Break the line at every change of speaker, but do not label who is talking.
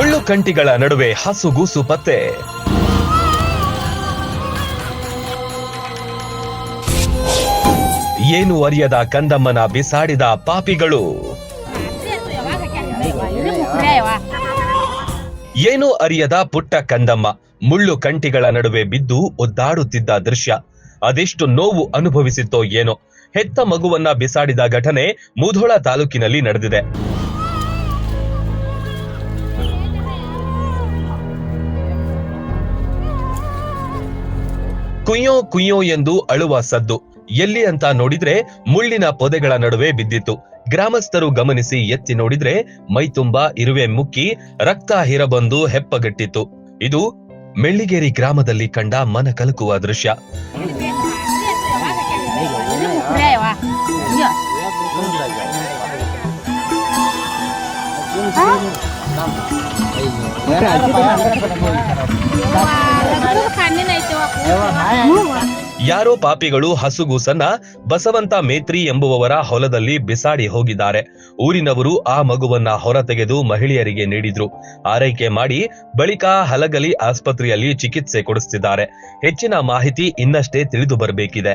ಮುಳ್ಳು ಕಂಟಿಗಳ ನಡುವೆ ಹಸುಗೂಸು ಪತ್ತೆ. ಏನು ಅರಿಯದ ಕಂದಮ್ಮನ ಬಿಸಾಡಿದ ಪಾಪಿಗಳು. ಏನು ಅರಿಯದ ಪುಟ್ಟ ಕಂದಮ್ಮ ಮುಳ್ಳು ಕಂಟಿಗಳ ನಡುವೆ ಬಿದ್ದು ಒದ್ದಾಡುತ್ತಿದ್ದ ದೃಶ್ಯ. ಅದೆಷ್ಟು ನೋವು ಅನುಭವಿಸಿತ್ತೋ ಏನೋ. ಹೆತ್ತ ಮಗುವನ್ನ ಬಿಸಾಡಿದ ಘಟನೆ ಮುಧೋಳ ತಾಲೂಕಿನಲ್ಲಿ ನಡೆದಿದೆ. ಕುಯ್ಯೋ ಕುಯ್ಯೋ ಎಂದು ಅಳುವ ಸದ್ದು. ಎಲ್ಲಿ ಅಂತ ನೋಡಿದ್ರೆ ಮುಳ್ಳಿನ ಪೊದೆಗಳ ನಡುವೆ ಬಿದ್ದಿತ್ತು. ಗ್ರಾಮಸ್ಥರು ಗಮನಿಸಿ ಎತ್ತಿ ನೋಡಿದ್ರೆ ಮೈ ತುಂಬಾ ಇರುವೆ ಮುಕ್ಕಿ ರಕ್ತ ಹಿರಬಂದು ಹೆಪ್ಪಗಟ್ಟಿತ್ತು. ಇದು ಮೆಳ್ಳಿಗೇರಿ ಗ್ರಾಮದಲ್ಲಿ ಕಂಡ ಮನ ಕಲಕುವ ದೃಶ್ಯ. ಯಾರೋ ಪಾಪಿಗಳು ಹಸುಗೂಸನ್ನ ಬಸವಂತ ಮೇತ್ರಿ ಎಂಬುವವರ ಹೊಲದಲ್ಲಿ ಬಿಸಾಡಿ ಹೋಗಿದ್ದಾರೆ. ಊರಿನವರು ಆ ಮಗುವನ್ನ ಹೊರತೆಗೆದು ಮಹಿಳೆಯರಿಗೆ ನೀಡಿದ್ರು. ಆರೈಕೆ ಮಾಡಿ ಬಳಿಕ ಹಲಗಲಿ ಆಸ್ಪತ್ರೆಯಲ್ಲಿ ಚಿಕಿತ್ಸೆ ಕೊಡಿಸುತ್ತಿದ್ದಾರೆ ಹೆಚ್ಚಿನ ಮಾಹಿತಿ ಇನ್ನಷ್ಟೇ ತಿಳಿದು ಬರಬೇಕಿದೆ.